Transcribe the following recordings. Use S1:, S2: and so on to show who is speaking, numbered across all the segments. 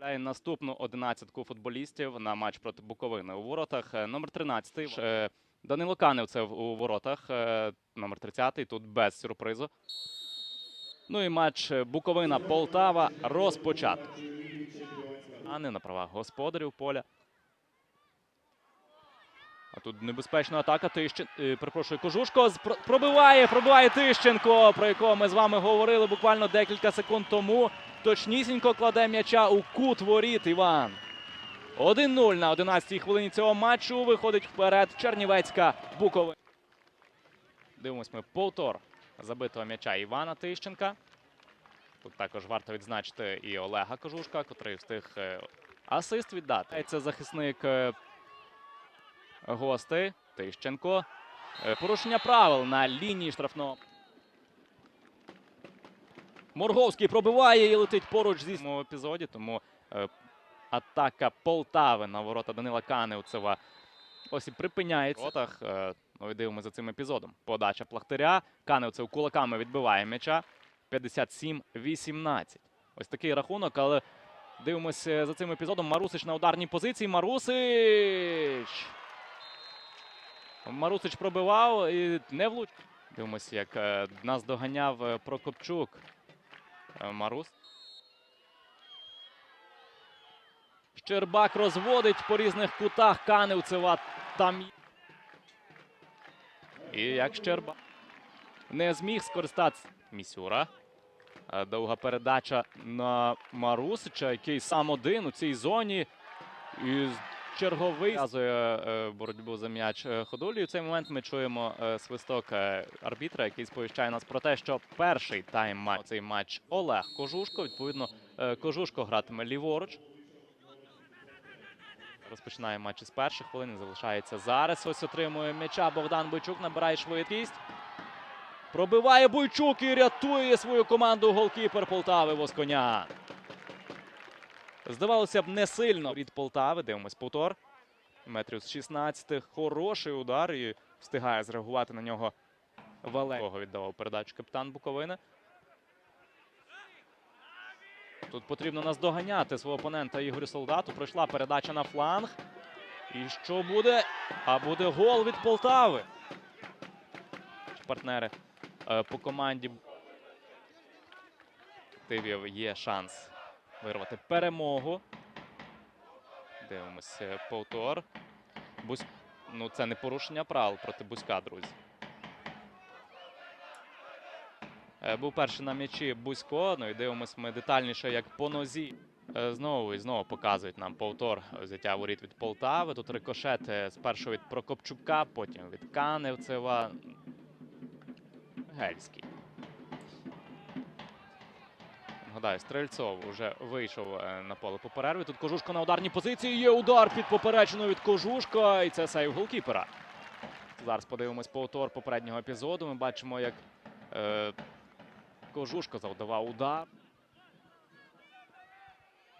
S1: Представляє наступну одинадцятку футболістів на матч проти Буковини у воротах. Е, Номер 13 е, Данило Каневцев у воротах. е, Номер 30 тут без сюрпризу. Ну і матч е, Буковина-Полтава розпочат. А не на правах господарів поля. А тут небезпечна атака. Тищен... е, Перепрошую, Кожушко пробиває, пробиває Тищенко, про якого ми з вами говорили буквально декілька секунд тому. Точнісінько кладе м'яча у кут воріт Іван. 1-0 на 11-й хвилині цього матчу. Виходить вперед Чернівецька Буковина. Дивимось ми повтор забитого м'яча Івана Тищенка. Тут також варто відзначити і Олега Кожушка, котрий встиг е, асист віддати. Це захисник е, гостей Тищенко. Е, Порушення правил на лінії штрафного. Морговський пробиває і летить поруч зі цьому епізоді. Тому е, атака Полтави на ворота Данила Каневцева ось і припиняється. Воротах, е, ну і дивимося за цим епізодом. Подача Плахтаря. Каневцев кулаками відбиває м'яча. 57-18. Ось такий рахунок, але дивимося за цим епізодом. Марусич на ударній позиції. Марусич! Марусич пробивав і не влуч. Дивимося, як е, нас доганяв е, Прокопчук. Е, Марус. Щербак розводить по різних кутах Каневцева. Там. І як Щербак не зміг скористатися Місюра. Довга передача на Марусича, який сам один у цій зоні. І черговий показує е, боротьбу за м'яч е, Ходулі. В цей момент ми чуємо е, свисток арбітра, який сповіщає нас про те, що перший тайм матч цей матч Олег Кожушко. Відповідно, Кожушко гратиме ліворуч. Розпочинає матч із перших хвилин. Залишається зараз. Ось отримує м'яча. Богдан Бойчук набирає швидкість. Пробиває Бойчук і рятує свою команду голкіпер Полтави Восконян. Здавалося б, не сильно від Полтави. Дивимось повтор. Метрів з 16. Хороший удар і встигає зреагувати на нього Валерій. віддавав передачу капітан Буковини. Тут потрібно наздоганяти свого опонента Ігорю Солдату. Пройшла передача на фланг. І що буде? А буде гол від Полтави. Партнери е, по команді Тивів є шанс вирвати перемогу. Дивимося повтор. Бусь... Ну, це не порушення правил проти Бузька, друзі. Е, Був перший на м'ячі Бузько. Ну і дивимося ми детальніше, як по нозі. Е, Знову і знову показують нам повтор взяття воріт від Полтави. Тут рикошет е, спершу від Прокопчука, потім від Каневцева. Гельський. Нагадаю, Стрельцов вже вийшов е, на поле по перерві. Тут Кожушко на ударній позиції. Є удар під поперечину від Кожушка. І це сейв голкіпера. Зараз подивимось повтор попереднього епізоду. Ми бачимо, як е, Кожушко завдавав удар.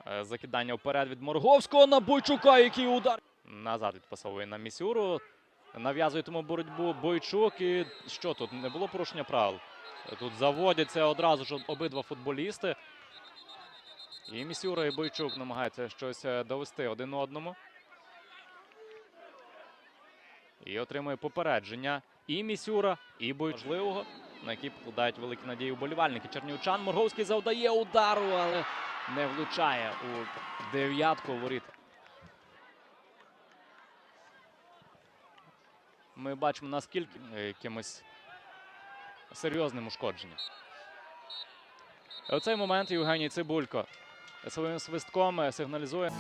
S1: Е, закидання вперед від Морговського на Бойчука. Який удар. Назад відпасовує на Місюру. Нав'язує тому боротьбу Бойчук. І що тут? Не було порушення правил. Тут заводяться одразу ж обидва футболісти. І Місюра і Бойчук намагаються щось е, довести один одному. І отримує попередження і Місюра, і Бойчук. На який покладають великі надії вболівальники. Чернівчан Морговський завдає удару, але не влучає у дев'ятку воріт. Ми бачимо наскільки е, якимось серйозним ушкодженням. У цей момент Євгеній Цибулько своїм свистком сигналізує.